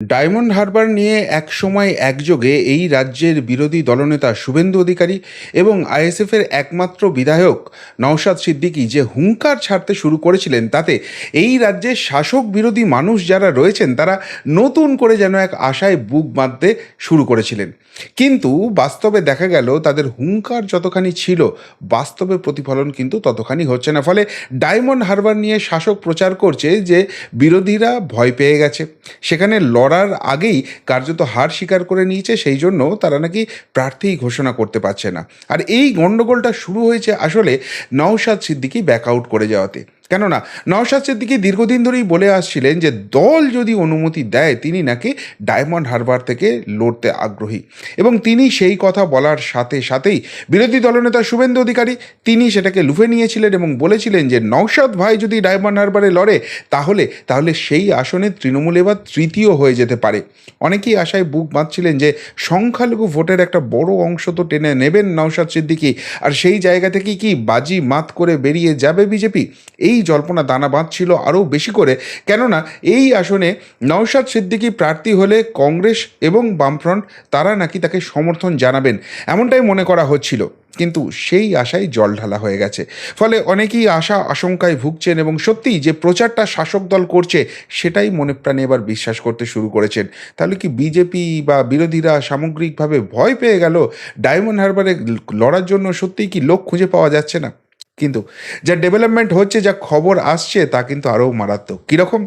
Diamond Harbour নিয়ে একসময় একযোগে এই রাজ্যের বিরোধী দলনেতা শুভেন্দু অধিকারী এবং আইএসএফের একমাত্র বিধায়ক নওশাদ সিদ্দিকী যে হুঙ্কার ছাড়তে শুরু করেছিলেন তাতে এই রাজ্যের শাসক বিরোধী মানুষ যারা রয়েছেন তারা নতুন করে যেন এক আশায় বুক বাঁধতে শুরু করেছিলেন। কিন্তু বাস্তবে দেখা গেল তাদের হুঙ্কার যতখানি ছিল, বাস্তবে প্রতিফলন কিন্তু ততখানি হচ্ছে না। ফলে ডায়মন্ড হারবার নিয়ে শাসক প্রচার করছে যে বিরোধীরা ভয় পেয়ে গেছে। সেখানে লড়ার আগেই কার্যত হার স্বীকার করে নিয়েছে, সেই জন্য তারা নাকি প্রার্থী ঘোষণা করতে পারছে না। আর এই গণ্ডগোলটা শুরু হয়েছে আসলে নওশাদ সিদ্দিকি ব্যাক আউট করে যাওয়াতে। কেননা নওশাদ সিদ্দিকি দীর্ঘদিন ধরেই বলে আসছিলেন যে দল যদি অনুমতি দেয়, তিনি নাকি ডায়মন্ড হারবার থেকে লড়তে আগ্রহী। এবং তিনি সেই কথা বলার সাথে সাথেই বিরোধী দলনেতা শুভেন্দু অধিকারী তিনি সেটাকে লুফে নিয়েছিলেন এবং বলেছিলেন যে নওশাদ ভাই যদি ডায়মন্ড হারবারে লড়ে, তাহলে তাহলে সেই আসনে তৃণমূল এবার তৃতীয় হয়ে যেতে পারে। অনেকেই আশায় বুক বাঁধছিলেন যে সংখ্যালঘু ভোটের একটা বড় অংশ তো টেনে নেবেন নওশাদ সিদ্দিকী। আর সেই জায়গা থেকেই কি বাজি মাত করে বেরিয়ে যাবে বিজেপি? এই জল্পনা দানা বাঁধছিল আরও বেশি করে। কেননা এই আসনে নওশাদ সিদ্দিকী প্রার্থী হলে কংগ্রেস এবং বামফ্রন্ট তারা নাকি তাকে সমর্থন জানাবেন, এমনটাই মনে করা হচ্ছিল। কিন্তু সেই আশায় জল ঢালা হয়ে গেছে। ফলে অনেকেই আশা আশঙ্কায় ভুগছেন এবং সত্যিই যে প্রচারটা শাসক দল করছে, সেটাই মনে প্রাণে এবার বিশ্বাস করতে শুরু করেছেন। তাহলে কি বিজেপি বা বিরোধীরা সামগ্রিকভাবে ভয় পেয়ে গেল? ডায়মন্ড হারবারে লড়ার জন্য সত্যিই কি লোক খুঁজে পাওয়া যাচ্ছে না? কিন্তু যা ডেভেলপমেন্ট হচ্ছে, যা খবর আসছে, তা কিন্তু আরও মারাত্মক। কীরকম?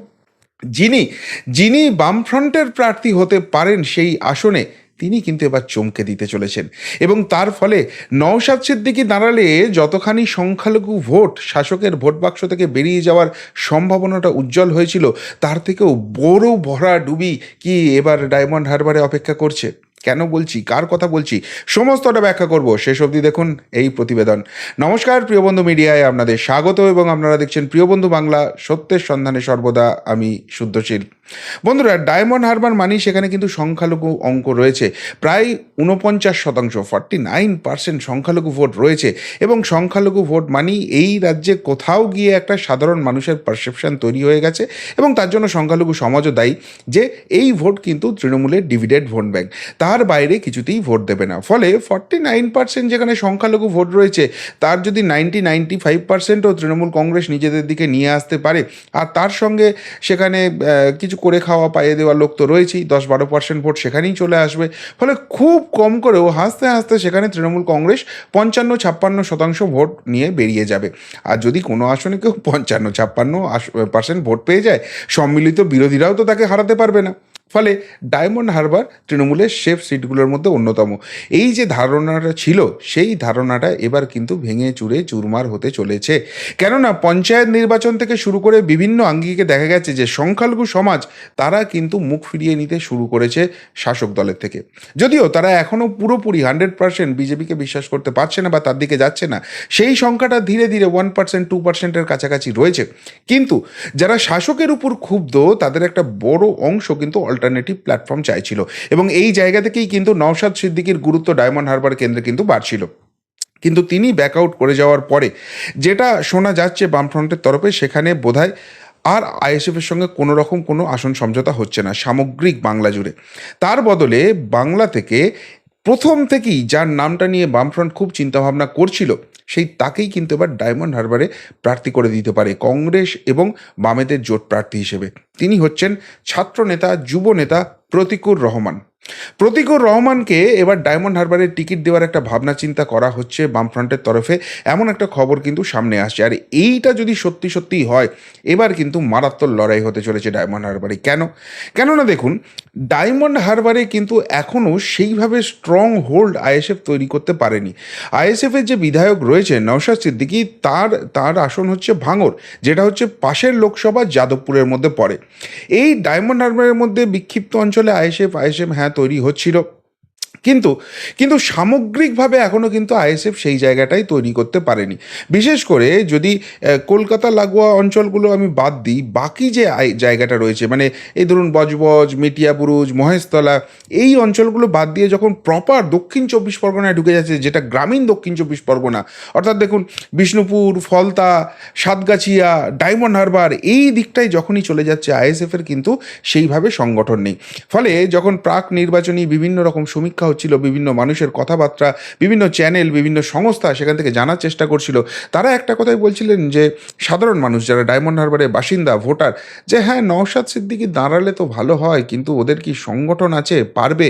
যিনি যিনি বামফ্রন্টের প্রার্থী হতে পারেন সেই আসনে তিনি কিন্তু এবার চমকে দিতে চলেছেন। এবং তার ফলে নওশাদ সিদ্দিকি দাঁড়ালে যতখানি সংখ্যালঘু ভোট শাসকের ভোট বাক্স থেকে বেরিয়ে যাওয়ার সম্ভাবনাটা উজ্জ্বল হয়েছিল, তার থেকেও বড় ভরা ডুবি কি এবার ডায়মন্ড হারবারে অপেক্ষা করছে? কেন বলছি? কার কথা বলছি? সমস্তটা ব্যাখ্যা করব। শেষ অবধি দেখুন এই প্রতিবেদন। নমস্কার প্রিয় বন্ধু মিডিয়ায়, আপনাদের স্বাগত এবং আপনারা দেখছেন প্রিয় বন্ধু বাংলা, সত্যের সন্ধানে সর্বদা আমি শুদ্ধশীল। বন্ধুরা, ডায়মন্ড হারবার মানি সেখানে কিন্তু সংখ্যালঘু অঙ্ক রয়েছে। প্রায় উনপঞ্চাশ শতাংশ, ফর্টি নাইন পার্সেন্ট সংখ্যালঘু ভোট রয়েছে এবং সংখ্যালঘু ভোট মানি এই রাজ্যে কোথাও গিয়ে একটা সাধারণ মানুষের পারসেপশন তৈরি হয়ে গেছে এবং তার জন্য সংখ্যালঘু সমাজও দায়ী যে এই ভোট কিন্তু তৃণমূলের ডিভিডেড ভোট ব্যাংক তার বাইরে কিছুতেই ভোট দেবে না। ফলে ফর্টি নাইন পার্সেন্ট যেখানে সংখ্যালঘু ভোট রয়েছে, তার যদি নাইনটি নাইনটি ফাইভ পার্সেন্টও তৃণমূল কংগ্রেস নিজেদের দিকে নিয়ে আসতে পারে, আর তার সঙ্গে সেখানে কিছু করে খাওয়া পাইয়ে দেওয়ার লোক তো রয়েছেই, দশ বারো পার্সেন্ট ভোট সেখানেই চলে আসবে। ফলে খুব কম করেও হাসতে হাসতে সেখানে তৃণমূল কংগ্রেস পঞ্চান্ন ছাপ্পান্ন শতাংশ ভোট নিয়ে বেরিয়ে যাবে। আর যদি কোনো আসনে কেউ পঞ্চান্ন ছাপ্পান্ন পার্সেন্ট ভোট পেয়ে যায়, সম্মিলিত বিরোধীরাও তো তাকে হারাতে পারবে না। ফলে ডায়মন্ড হারবার তৃণমূলের সেফ সিটগুলোর মধ্যে অন্যতম। এই যে ধারণাটা ছিল, সেই ধারণাটা এবার কিন্তু ভেঙে চুরে চুরমার হতে চলেছে। কেননা পঞ্চায়েত নির্বাচন থেকে শুরু করে বিভিন্ন আঙ্গিকে দেখা গেছে যে সংখ্যালঘু সমাজ, তারা কিন্তু মুখ ফিরিয়ে নিতে শুরু করেছে শাসক দলের থেকে। যদিও তারা এখনও পুরোপুরি হান্ড্রেড পার্সেন্ট বিজেপিকে বিশ্বাস করতে পারছে না বা তার দিকে যাচ্ছে না, সেই সংখ্যাটা ধীরে ধীরে ওয়ান পার্সেন্ট, টু পার্সেন্টের কাছাকাছি রয়েছে। কিন্তু যারা শাসকের উপর ক্ষুব্ধ, তাদের একটা বড় অংশ কিন্তু অল্টারনেটিভ প্ল্যাটফর্ম চাইছিল। এবং এই জায়গা থেকেই কিন্তু নওশাদ সিদ্দিকির গুরুত্ব ডায়মন্ড হারবার কেন্দ্রে কিন্তু বাড়ছিল। কিন্তু তিনি ব্যাক আউট করে যাওয়ার পরে যেটা শোনা যাচ্ছে বামফ্রন্টের তরফে, সেখানে বোধহয় আর আইএসএফের সঙ্গে কোনো রকম কোনো আসন সমঝোতা হচ্ছে না, সামগ্রিক বাংলা জুড়ে। তার বদলে বাংলা থেকে প্রথম থেকেই যার নামটা নিয়ে বামফ্রন্ট খুব চিন্তাভাবনা করছিল সেই তাকেই কিন্তু এবার ডায়মন্ড হারবারে প্রার্থী করে দিতে পারে কংগ্রেস এবং বামেদের জোট প্রার্থী হিসেবে। তিনি হচ্ছেন ছাত্র নেতা যুব নেতা প্রতিকুর রহমান। প্রতিকুর রহমানকে এবার ডায়মন্ড হারবারের টিকিট দেওয়ার একটা ভাবনা চিন্তা করা হচ্ছে বামফ্রন্টের তরফে। এমন একটা খবর কিন্তু সামনে আসছে। আর এইটা যদি সত্যি সত্যিই হয়, এবার কিন্তু মারাত্মক লড়াই হতে চলেছে ডায়মন্ড হারবারে। কেন? কেননা দেখুন, ডায়মন্ড হারবারে কিন্তু এখনও সেইভাবে স্ট্রং হোল্ড আইএসএফ তৈরি করতে পারেনি। আইএসএফের যে বিধায়ক রয়েছে, নওশাদ সিদ্দিকি, তার তার আসন হচ্ছে ভাঙর যেটা হচ্ছে পাশের লোকসভা যাদবপুরের মধ্যে পড়ে। এই ডায়মন্ড হারবারের মধ্যে বিক্ষিপ্ত অঞ্চলে আইএসএফ আইএসএফ হ্যাঁ তৈরি হচ্ছিল। কিন্তু কিন্তু সামগ্রিকভাবে এখনও কিন্তু আইএসএফ সেই জায়গাটাই তৈরি করতে পারেনি। বিশেষ করে যদি কলকাতা লাগোয়া অঞ্চলগুলো আমি বাদ দিই, বাকি যে জায়গাটা রয়েছে মানে এই ধরুন বজবজ মিটিয়াবুরুজ মহেশতলা, এই অঞ্চলগুলো বাদ দিয়ে যখন প্রপার দক্ষিণ চব্বিশ পরগনায় ঢুকে যাচ্ছে, যেটা গ্রামীণ দক্ষিণ চব্বিশ পরগনা, অর্থাৎ দেখুন বিষ্ণুপুর, ফলতা, সাতগাছিয়া, ডায়মন্ড হারবার, এই দিকটাই যখনই চলে যাচ্ছে আইএসএফের কিন্তু সেইভাবে সংগঠন নেই। ফলে যখন প্রাক নির্বাচনী বিভিন্ন রকম সমীক্ষা হচ্ছিল বিভিন্ন মানুষের কথাবার্তা, বিভিন্ন চ্যানেল বিভিন্ন সংস্থা সেখান থেকে জানার চেষ্টা করছিল। তারা একটা কথাই বলছিলেন যে, সাধারণ মানুষ যারা ডায়মন্ড হারবারের বাসিন্দা, ভোটার, যে হ্যাঁ নওশাদ সিদ্দিকি দাঁড়ালে তো ভালো হয়, কিন্তু ওদের কি সংগঠন আছে, পারবে?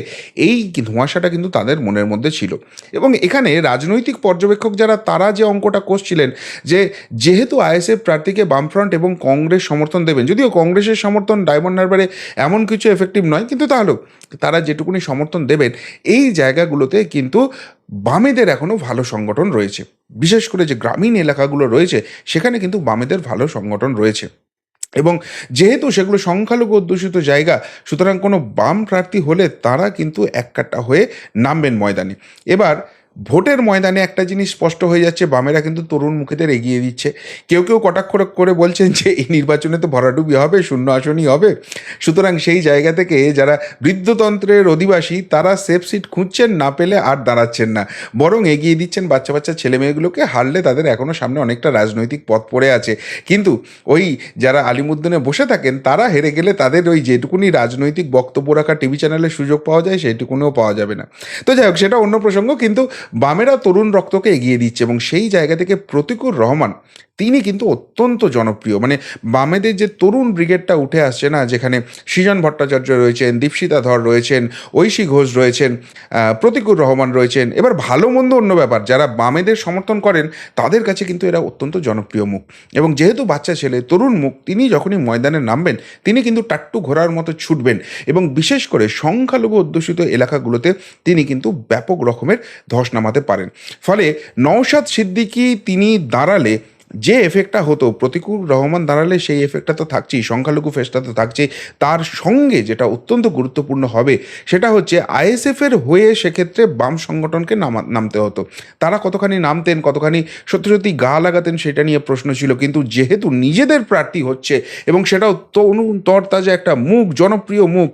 এই ধোঁয়াশাটা কিন্তু তাদের মনের মধ্যে ছিল। এবং এখানে রাজনৈতিক পর্যবেক্ষক যারা, তারা যে অঙ্কটা কষছিলেন যে, যেহেতু আইএসএফ প্রার্থীকে বামফ্রন্ট এবং কংগ্রেস সমর্থন দেবেন, যদিও কংগ্রেসের সমর্থন ডায়মন্ড হারবারে এমন কিছু এফেক্টিভ নয়, কিন্তু তাহলেও তারা যেটুকুনি সমর্থন দেবেন এই জায়গাগুলোতে কিন্তু বামেদের এখনও ভালো সংগঠন রয়েছে। বিশেষ করে যে গ্রামীণ এলাকাগুলো রয়েছে, সেখানে কিন্তু বামেদের ভালো সংগঠন রয়েছে। এবং যেহেতু সেগুলো সংখ্যালঘু অধ্যুষিত জায়গা, সুতরাং কোনো বাম প্রার্থী হলে তারা কিন্তু এককাট্টা হয়ে নামবেন ময়দানে। এবার ভোটের ময়দানে একটা জিনিস স্পষ্ট হয়ে যাচ্ছে, বামেরা কিন্তু তরুণ মুখীদের এগিয়ে দিচ্ছে। কেউ কেউ কটাক্ষ করে বলছেন যে, এই নির্বাচনে তো ভরাডুবি হবে, শূন্য আসনই হবে। সুতরাং সেই জায়গা থেকে যারা বৃদ্ধতন্ত্রের অধিবাসী, তারা সেফ সিট খুঁজছেন, না পেলে আর দাঁড়াচ্ছেন না। বরং এগিয়ে দিচ্ছেন বাচ্চা বাচ্চা ছেলে মেয়েগুলোকে, হারলে তাদের এখনও সামনে অনেকটা রাজনৈতিক পথ পড়ে আছে। কিন্তু ওই যারা আলিমুদ্দিনে বসে থাকেন, তারা হেরে গেলে তাদের ওই যেটুকুনি রাজনৈতিক বক্তব্য রাখা টিভি চ্যানেলের সুযোগ পাওয়া যায়, সেইটুকুনিও পাওয়া যাবে না। তো যাই হোক, সেটা অন্য প্রসঙ্গ, কিন্তু বামেরা তরুণ রক্তকে এগিয়ে দিচ্ছে এবং সেই জায়গা থেকে প্রতিকুর রহমান তিনি কিন্তু অত্যন্ত জনপ্রিয়। মানে বামেদের যে তরুণ ব্রিগেডটা উঠে আসছে না, যেখানে সৃজন ভট্টাচার্য রয়েছেন, দীপশিতা ধর রয়েছেন, ঐশী ঘোষ রয়েছেন প্রতিকুর রহমান রয়েছেন, এবার ভালো মন্দ অন্য ব্যাপার, যারা বামেদের সমর্থন করেন, তাদের কাছে কিন্তু এরা অত্যন্ত জনপ্রিয় মুখ। এবং যেহেতু বাচ্চা ছেলে, তরুণ মুখ, তিনি যখনই ময়দানে নামবেন, তিনি কিন্তু টাট্টু ঘোরার মতো ছুটবেন এবং বিশেষ করে সংখ্যালঘু অধ্যুষিত এলাকাগুলোতে তিনি কিন্তু ব্যাপক রকমের ধস নামাতে পারেন। ফলে নওশাদ সিদ্দিকী তিনি দাঁড়ালে যে এফেক্টটা হতো, প্রতিকূল রহমান দাঁড়ালে সেই এফেক্টটা তো থাকছেই, সংখ্যালঘু ফেসটা তো থাকছেই। তার সঙ্গে যেটা অত্যন্ত গুরুত্বপূর্ণ হবে, সেটা হচ্ছে আইএসএফের হয়ে সেক্ষেত্রে বাম সংগঠনকে নামা, নামতে হতো। তারা কতখানি নামতেন, কতখানি সত্যি সত্যি গা লাগাতেন সেটা নিয়ে প্রশ্ন ছিল, কিন্তু যেহেতু নিজেদের প্রার্থী হচ্ছে এবং সেটাও তরতাজা একটা মুখ, জনপ্রিয় মুখ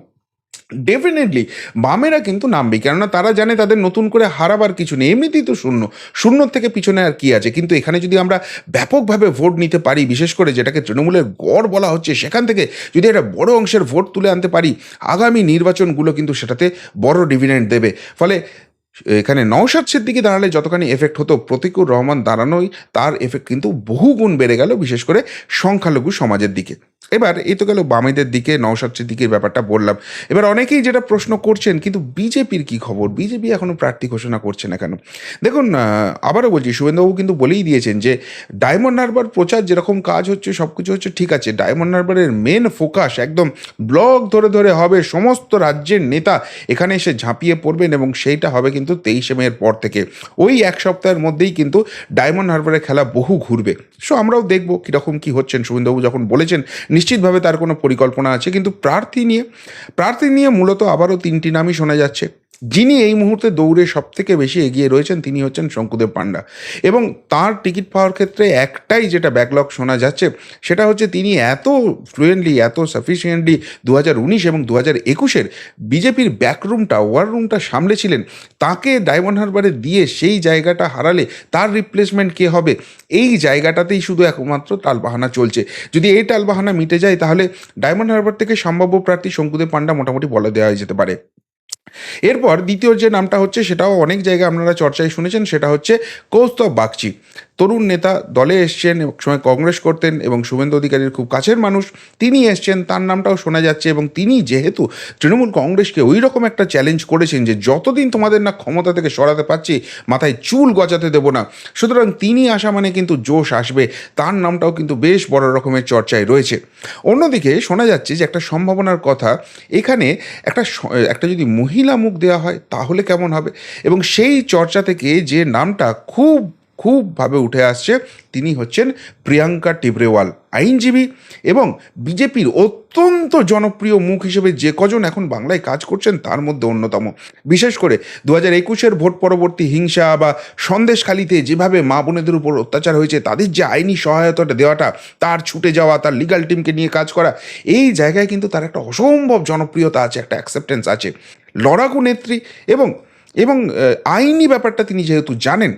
ডেফিনেটলি বামেরা কিন্তু নামবে কেননা তারা জানে তাদের নতুন করে হারাবার কিছু নেই। এমনিতেই তো শূন্য। শূন্য থেকে পিছনে আর কি আছে? কিন্তু এখানে যদি আমরা ব্যাপকভাবে ভোট নিতে পারি, বিশেষ করে যেটাকে তৃণমূলের গড় বলা হচ্ছে, সেখান থেকে যদি একটা বড় অংশের ভোট তুলে আনতে পারি, আগামী নির্বাচনগুলো কিন্তু সেটাতে বড় ডিভিডেন্ড দেবে। ফলে এখানে নওশাদ সিদ্দিকি দাঁড়ালে যতখানি এফেক্ট হতো, প্রতিকুর রহমান দাঁড়ানোই তার এফেক্ট কিন্তু বহু গুণ বেড়ে গেল, বিশেষ করে সংখ্যালঘু সমাজের দিকে। এবার এই তো গেল বামেদের দিকে, নওশাদ সিদ্দিকির ব্যাপারটা বললাম। এবার অনেকেই যেটা প্রশ্ন করছেন, কিন্তু বিজেপির কি খবর? বিজেপি এখনও প্রার্থী ঘোষণা করছে না কেন? দেখুন আবারও বলছি, শুভেন্দুবাবু কিন্তু বলেই দিয়েছেন যে, ডায়মন্ড হারবার প্রচার যেরকম কাজ হচ্ছে সব কিছু হচ্ছে ঠিক আছে। ডায়মন্ড হারবারের মেন ফোকাস একদম ব্লক ধরে ধরে হবে, সমস্ত রাজ্যের নেতা এখানে এসে ঝাঁপিয়ে পড়বেন এবং সেইটা হবে কিন্তু তেইশে মেয়ের পর থেকে। ওই এক সপ্তাহের মধ্যেই কিন্তু ডায়মন্ড হারবারের খেলা বহু ঘুরবে। সো আমরাও দেখব কীরকম কী হচ্ছেন শুভেন্দুবাবু যখন বলেছেন, নিশ্চিতভাবে তার কোনো পরিকল্পনা আছে। কিন্তু প্রার্থী নিয়ে প্রার্থী নিয়ে মূলত আবারও তিনটি নামই শোনা যাচ্ছে। যিনি এই মুহূর্তে দৌড়ে সব থেকে বেশি এগিয়ে রয়েছেন তিনি হচ্ছেন শঙ্কুদেব পান্ডা এবং তার টিকিট পাওয়ার ক্ষেত্রে একটাই যেটা ব্যাকলগ শোনা যাচ্ছে, সেটা হচ্ছে তিনি এত ফ্লুয়েন্টলি এত সাফিসিয়েন্টলি দু উনিশ এবং দু হাজার একুশের বিজেপির ব্যাকরুমটা ওয়ার রুমটা সামলেছিলেন, তাকে ডায়মন্ড হারবারে দিয়ে সেই জায়গাটা হারালে তার রিপ্লেসমেন্ট কে হবে? এই জায়গাটাতেই শুধু একমাত্র টালবাহানা চলছে। যদি এই টালবাহানা মিটে যায়, তাহলে ডায়মন্ড হারবার থেকে সম্ভাব্য প্রার্থী শঙ্কুদেব পান্ডা মোটামুটি বলে দেওয়া যেতে পারে। এরপর দ্বিতীয় যে নামটা হচ্ছে, সেটাও অনেক জায়গায় আপনারা চর্চায় শুনেছেন, সেটা হচ্ছে কৌস্তব বাগচি। তরুণ নেতা দলে এসছেন এক সময় কংগ্রেস করতেন এবং শুভেন্দু অধিকারীর খুব কাছের মানুষ তিনি এসছেন, তার নামটাও শোনা যাচ্ছে এবং তিনি যেহেতু তৃণমূল কংগ্রেসকে ওই রকম একটা চ্যালেঞ্জ করেছেন যে যতদিন তোমাদের না ক্ষমতা থেকে সরাতে পারছি, মাথায় চুল গজাতে দেবো না। সুতরাং তিনি আসা মানে কিন্তু জোশ আসবে, তার নামটাও কিন্তু বেশ বড় রকমের চর্চায় রয়েছে। অন্যদিকে শোনা যাচ্ছে যে একটা সম্ভাবনার কথা, এখানে একটা একটা যদি মহিলা মুখ দেওয়া হয় তাহলে কেমন হবে? এবং সেই চর্চা থেকে যে নামটা খুব খুবভাবে উঠে আসছে। তিনি হচ্ছেন প্রিয়াঙ্কা টিবরেওয়াল, আইনজীবী এবং বিজেপির অত্যন্ত জনপ্রিয় মুখ হিসেবে যে কজন এখন বাংলায় কাজ করছেন তার মধ্যে অন্যতম। বিশেষ করে দু হাজার একুশের ভোট পরবর্তী হিংসা বা সন্দেশখালিতে যেভাবে মা বোনেদের উপর অত্যাচার হয়েছে, তাদের যে আইনি সহায়তাটা দেওয়াটা, তার ছুটে যাওয়া, তার লিগাল টিমকে নিয়ে কাজ করা, এই জায়গায় কিন্তু তার একটা অসম্ভব জনপ্রিয়তা আছে, একটা অ্যাকসেপ্টেন্স আছে। লড়াকু নেত্রী এবং এবং আইনি ব্যাপারটা তিনি যেহেতু জানেন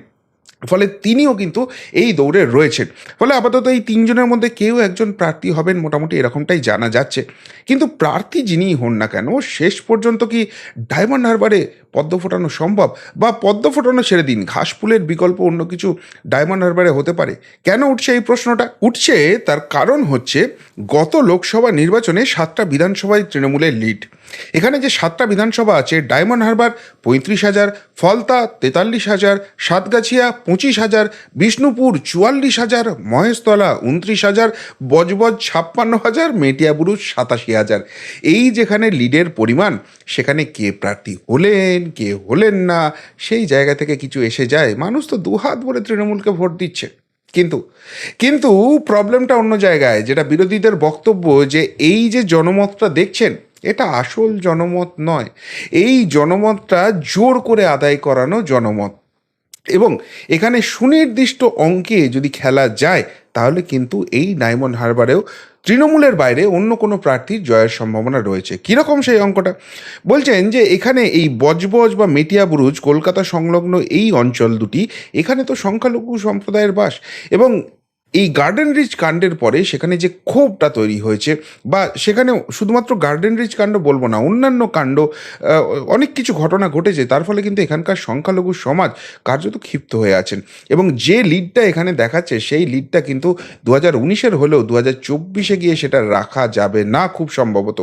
ফলে তিনিও কিন্তু এই দৌড়ে রয়েছেন। ফলে আপাতত এই তিনজনের মধ্যে কেউ একজন প্রার্থী হবেন মোটামুটি এরকমটাই জানা যাচ্ছে। কিন্তু প্রার্থী যিনিই হন না কেন, শেষ পর্যন্ত কি ডায়মন্ড হারবারে পদ্ম ফোটানো সম্ভব? বা পদ্ম ফোটানো ছেড়ে দিন, ঘাস ফুলের বিকল্প অন্য কিছু ডায়মন্ড হারবারে হতে পারে? কেন উঠছে এই প্রশ্নটা? উঠছে তার কারণ হচ্ছে, গত লোকসভা নির্বাচনে সাতটা বিধানসভায় তৃণমূলের লিড। এখানে যে সাতটা বিধানসভা আছে, ডায়মন্ড হারবার পঁয়ত্রিশ হাজার, ফলতা তেতাল্লিশ হাজার, সাতগাছিয়া পঁচিশ হাজার, বিষ্ণুপুর চুয়াল্লিশ হাজার, মহেশতলা উনত্রিশ হাজার, বজবজ ছাপ্পান্ন হাজার মেটিয়াবুরুজ সাতাশি হাজার। এই যেখানে লিডের পরিমাণ, সেখানে কে প্রার্থী হলেন, কে হলেন না, সেই জায়গা থেকে কিছু এসে যায়। মানুষ তো দুহাত ভরে তৃণমূলকে ভোট দিচ্ছে। কিন্তু কিন্তু প্রবলেমটা অন্য জায়গায়, যেটা বিরোধীদের বক্তব্য যে এই যে জনমতটা দেখছেন এটা আসল জনমত নয়। এই জনমতটা জোর করে আদায় করানো জনমত। এবং এখানে সুনির্দিষ্ট অঙ্কে যদি খেলা যায়, তাহলে কিন্তু এই ডায়মন্ড হারবারেও তৃণমূলের বাইরে অন্য কোনো প্রার্থীর জয়ের সম্ভাবনা রয়েছে। কীরকম সেই অঙ্কটা? বলছেন যে এখানে এই বজবজ বা মেটিয়াবুরুজ কলকাতা সংলগ্ন এই অঞ্চল দুটি, এখানে তো সংখ্যালঘু সম্প্রদায়ের বাস। এবং এই গার্ডেন রিচ কাণ্ডের পরে সেখানে যে ক্ষোভটা তৈরি হয়েছে বা সেখানে শুধুমাত্র গার্ডেন রিচ কাণ্ড বলব না, অন্যান্য কাণ্ড অনেক কিছু ঘটনা ঘটেছে, তার ফলে কিন্তু এখানকার সংখ্যালঘু সমাজ কার্যত ক্ষিপ্ত হয়ে আছেন। এবং যে লিডটা এখানে দেখাচ্ছে, সেই লিডটা কিন্তু দু হাজার উনিশের হলেও দু হাজার চব্বিশে গিয়ে সেটা রাখা যাবে না খুব সম্ভবত।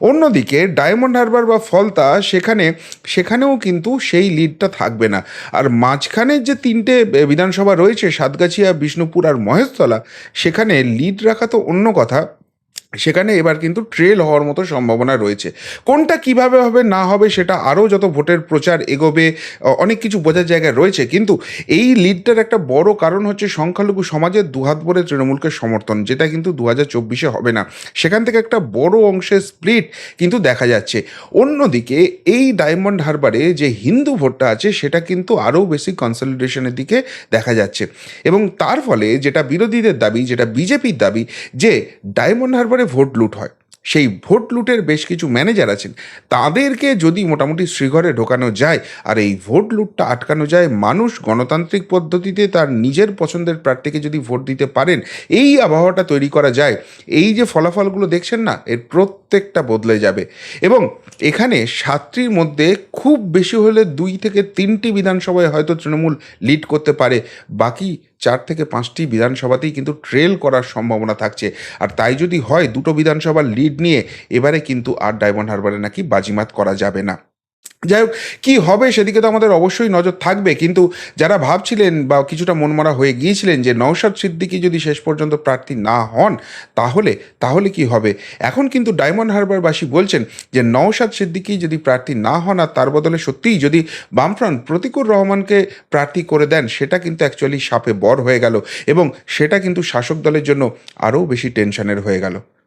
অন্যদিকে ডায়মন্ড হারবার বা ফলতা সেখানে, সেখানেও কিন্তু সেই লিডটা থাকবে না। আর মাঝখানের যে তিনটে বিধানসভা রয়েছে, সাতগাছিয়া, বিষ্ণুপুর আর মহেশতলা, সেখানে লিড রাখা তো অন্য কথা। সেখানে এবার কিন্তু ট্রেল হওয়ার মতো সম্ভাবনা রয়েছে। কোনটা কীভাবে হবে, না হবে সেটা আরও যত ভোটের প্রচার এগোবে অনেক কিছু বোঝার জায়গায় রয়েছে। কিন্তু এই লিডটার একটা বড় কারণ হচ্ছে সংখ্যালঘু সমাজের দুহাত ভরে তৃণমূলকে সমর্থন, যেটা কিন্তু দু হাজার চব্বিশে হবে না। সেখান থেকে একটা বড় অংশের স্প্লিট কিন্তু দেখা যাচ্ছে। অন্যদিকে এই ডায়মন্ড হারবারে যে হিন্দু ভোটটা আছে, সেটা কিন্তু আরও বেশি কনসলিডেশনের দিকে দেখা যাচ্ছে। এবং তার ফলে যেটা বিরোধীদের দাবি, যেটা বিজেপির দাবি, যে ডায়মন্ড হারবারে ভোট লুট হয়। সেই ভোট লুটের বেশ কিছু ম্যানেজার আছেন। তাদেরকে যদি মোটামুটি শ্রীঘরে ঢোকানো যায়, আর এই ভোট লুটটা আটকানো যায়, মানুষ গণতান্ত্রিক পদ্ধতিতে তার নিজের পছন্দের প্রার্থীকে যদি ভোট দিতে পারেন, এই আবহাওয়াটা তৈরি করা যায়। এই যে ফলাফলগুলো দেখছেন না, এর প্রত্যেকটা বদলে যাবে। এবং এখানে সাতটির মধ্যে খুব বেশি হলে দুই থেকে তিনটি বিধানসভায় হয়তো তৃণমূল লিড করতে পারে। বাকি চার থেকে পাঁচটি বিধানসভাতেই কিন্তু ট্রেল করার সম্ভাবনা থাকছে। আর তাই যদি হয়, দুটো বিধানসভার লিড নিয়ে এবারে কিন্তু আর ডায়মন্ড হারবারে নাকি বাজিমাত করা যাবে না। যাই হোক, কী হবে সেদিকে তো আমাদের অবশ্যই নজর থাকবে। কিন্তু যারা ভাবছিলেন বা কিছুটা মনমরা হয়ে গিয়েছিলেন যে নওশাদ সিদ্দিকি যদি শেষ পর্যন্ত প্রার্থী না হন, তাহলে তাহলে কি হবে? এখন কিন্তু ডায়মন্ড হারবারবাসী বলছেন যে নওশাদ সিদ্দিকি যদি প্রার্থী না হন আর তার বদলে সত্যিই যদি বামফ্রন্ট প্রতিকুর রহমানকে প্রার্থী করে দেন, সেটা কিন্তু অ্যাকচুয়ালি সাপে বর হয়ে গেল এবং সেটা কিন্তু শাসক দলের জন্য আরও বেশি টেনশনের হয়ে গেল।